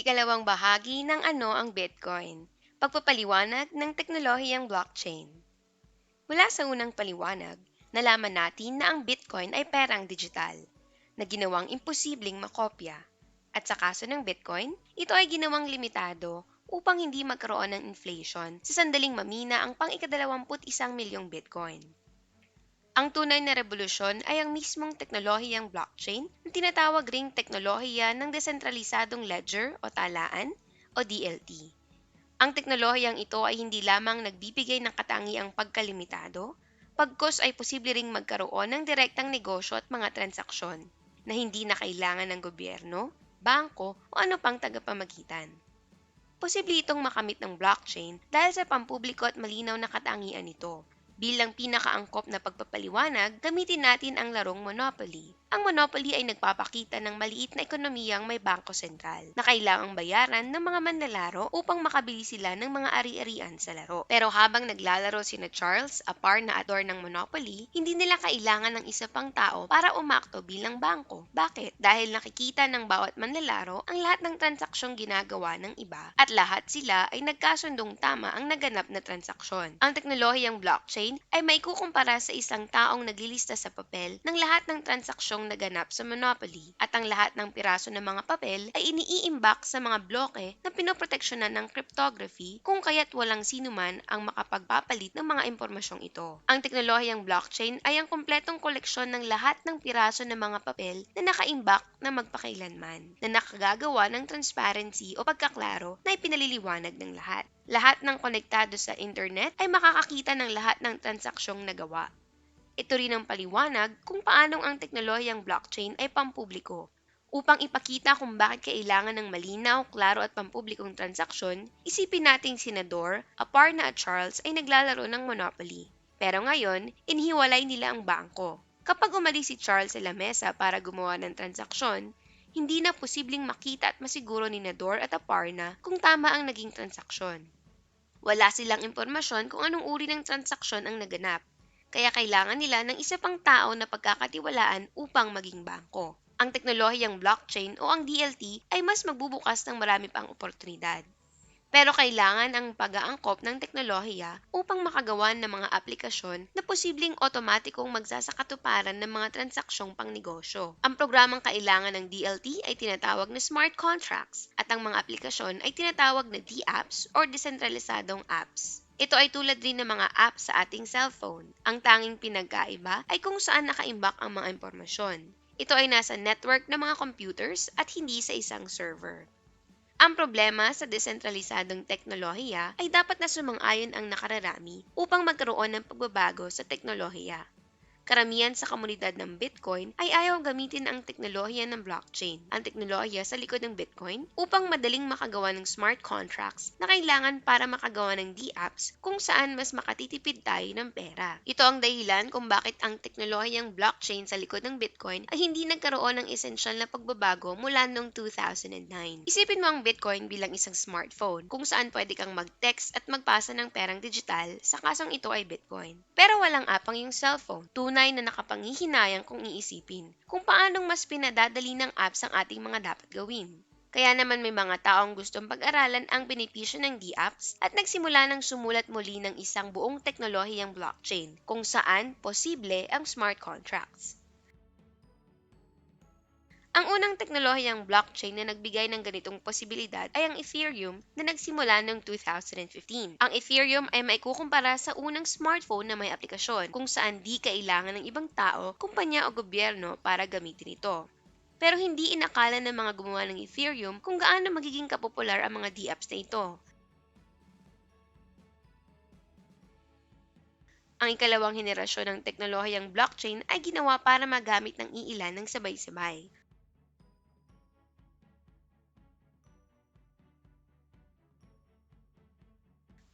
Ikalawang bahagi ng ano ang Bitcoin. Pagpapaliwanag ng teknolohiyang blockchain. Mula sa unang paliwanag, nalaman natin na ang Bitcoin ay perang digital na ginawang imposibleng makopya. At sa kaso ng Bitcoin, ito ay ginawang limitado upang hindi magkaroon ng inflation sa sandaling mamina ang pang-ikadalawamput isang milyong Bitcoin. Ang tunay na revolusyon ay ang mismong teknolohiyang blockchain na tinatawag ring teknolohiya ng desentralisadong ledger o talaan o DLT. Ang teknolohiyang ito ay hindi lamang nagbibigay ng katangiang pagkalimitado, pagkos ay posible ring magkaroon ng direktang negosyo at mga transaksyon na hindi na kailangan ng gobyerno, bangko o ano pang tagapamagitan. Posible itong makamit ng blockchain dahil sa pampubliko at malinaw na katangian nito Bilang pinakaangkop na pagpapaliwanag, gamitin natin ang larong Monopoly. Ang Monopoly ay nagpapakita ng maliit na ekonomiyang may bangko sentral na kailangang bayaran ng mga manlalaro upang makabili sila ng mga ari-arian sa laro. Pero habang naglalaro sina Charles, a par na ador ng Monopoly, hindi nila kailangan ng isa pang tao para umakto bilang bangko. Bakit? Dahil nakikita ng bawat manlalaro ang lahat ng transaksyong ginagawa ng iba at lahat sila ay nagkasundong tama ang naganap na transaksyon. Ang teknolohiyang blockchain blockchain ay maikukumpara sa isang taong naglilista sa papel ng lahat ng transaksyong naganap sa Monopoly at ang lahat ng piraso ng mga papel ay iniiimbak sa mga bloke na pinoproteksyonan ng cryptography kung kaya't walang sinuman ang makapagpapalit ng mga impormasyong ito. Ang teknolohiyang blockchain ay ang kumpletong koleksyon ng lahat ng piraso ng mga papel na nakaimbak na magpakailanman, na nakagagawa ng transparency o pagkaklaro na ipinaliliwanag ng lahat. Lahat ng konektado sa internet ay makakakita ng lahat ng transaksyon nagawa. Ito rin ang paliwanag kung paanong ang teknolohiyang blockchain ay pampubliko. Upang ipakita kung bakit kailangan ng malinaw, klaro at pampublikong transaksyon, isipin nating senador, Aparna at Charles ay naglalaro ng Monopoly. Pero ngayon, inhiwalay nila ang bangko. Kapag umalis si Charles sa lamesa para gumawa ng transaksyon, hindi na posibleng makita at masiguro ni Nador at Aparna kung tama ang naging transaksyon. Wala silang impormasyon kung anong uri ng transaksyon ang naganap, kaya kailangan nila ng isa pang tao na pagkakatiwalaan upang maging bangko. Ang teknolohiyang blockchain o ang DLT ay mas magbubukas ng marami pang oportunidad. Pero kailangan ang pag-aangkop ng teknolohiya upang makagawa ng mga aplikasyon na posibleng otomatikong magsasakatuparan ng mga transaksyong pangnegosyo. Ang programang kailangan ng DLT ay tinatawag na smart contracts at ang mga aplikasyon ay tinatawag na D-apps or desentralisadong apps. Ito ay tulad rin ng mga apps sa ating cellphone. Ang tanging pinagkaiba ay kung saan nakaimbak ang mga impormasyon. Ito ay nasa network ng mga computers at hindi sa isang server. Ang problema sa desentralisadong teknolohiya ay dapat na sumang-ayon ang nakararami upang magkaroon ng pagbabago sa teknolohiya. Karamihan sa komunidad ng Bitcoin ay ayaw gamitin ang teknolohiya ng blockchain, ang teknolohiya sa likod ng Bitcoin, upang madaling makagawa ng smart contracts na kailangan para makagawa ng D-apps kung saan mas makatitipid tayo ng pera. Ito ang dahilan kung bakit ang teknolohiyang blockchain sa likod ng Bitcoin ay hindi nagkaroon ng esensyal na pagbabago mula noong 2009. Isipin mo ang Bitcoin bilang isang smartphone kung saan pwede kang mag-text at magpasa ng perang digital sa kasong ito ay Bitcoin. Pero walang apang yung cellphone. Tunay tunay na nakapanghihinayang kung iisipin kung paanong mas pinadadali ng apps ang ating mga dapat gawin. Kaya naman may mga taong gustong pag-aralan ang benepisyo ng D-apps at nagsimula ng sumulat muli ng isang buong teknolohiyang blockchain kung saan posible ang smart contracts. Ang unang teknolohiyang blockchain na nagbigay ng ganitong posibilidad ay ang Ethereum na nagsimula noong 2015. Ang Ethereum ay maikukumpara sa unang smartphone na may aplikasyon kung saan di kailangan ng ibang tao, kumpanya o gobyerno para gamitin ito. Pero hindi inakala ng mga gumawa ng Ethereum kung gaano magiging kapopular ang mga D-apps na ito. Ang ikalawang henerasyon ng teknolohiyang blockchain ay ginawa para magamit ng iilan ng sabay-sabay.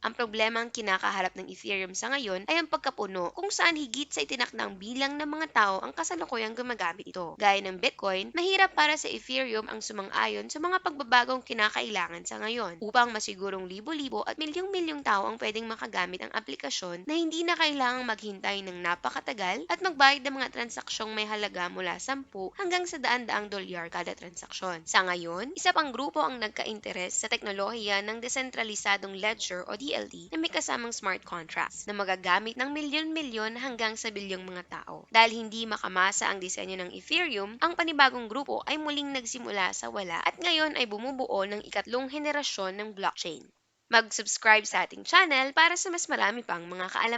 Ang problemang kinakaharap ng Ethereum sa ngayon ay ang pagkapuno kung saan higit sa itinakdang bilang ng mga tao ang kasalukuyang gumagamit ito. Gaya ng Bitcoin, mahirap para sa Ethereum ang sumang-ayon sa mga pagbabagong kinakailangan sa ngayon upang masigurong libo-libo at milyong-milyong tao ang pwedeng makagamit ang aplikasyon na hindi na kailangang maghintay ng napakatagal at magbayad ng mga transaksyong may halaga mula 10 hanggang sa daan-daang dolyar kada transaksyon. Sa ngayon, isa pang grupo ang nagka-interes sa teknolohiya ng desentralisadong ledger o DLT na may kasamang smart contracts na magagamit ng milyon-milyon hanggang sa bilyong mga tao. Dahil hindi makamasa ang disenyo ng Ethereum, ang panibagong grupo ay muling nagsimula sa wala at ngayon ay bumubuo ng ikatlong henerasyon ng blockchain. Mag-subscribe sa ating channel para sa mas marami pang mga kaalaman.